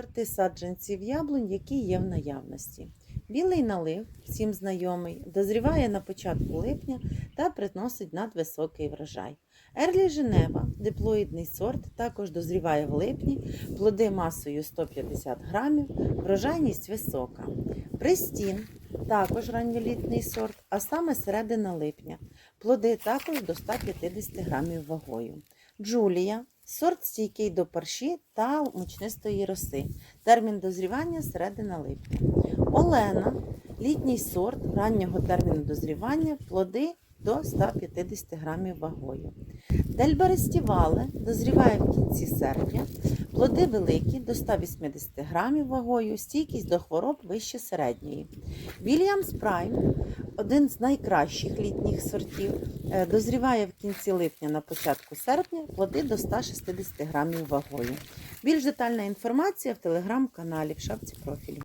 сорти саджанців яблунь, які є в наявності. Білий налив, всім знайомий, дозріває на початку липня та приносить надвисокий врожай. Ерлі Женева, диплоїдний сорт, також дозріває в липні, плоди масою 150 грамів, врожайність висока. Пристін, також ранньолітний сорт, а саме середина липня. Плоди також до 150 грамів вагою. Джулія сорт стійкий до парші та мучнистої роси. Термін дозрівання середина липня. Олена літній сорт раннього терміну дозрівання, плоди до 150 грамів вагою. Дельбарестівале дозріває в кінці серпня, плоди великі до 180 грамів вагою, стійкість до хвороб вище середньої. Вільямс Прайм один з найкращих літніх сортів. Е, Дозріває в кінці липня на початку серпня, плоди до 160 грамів вагою. Більш детальна інформація в телеграм-каналі в шапці профілю.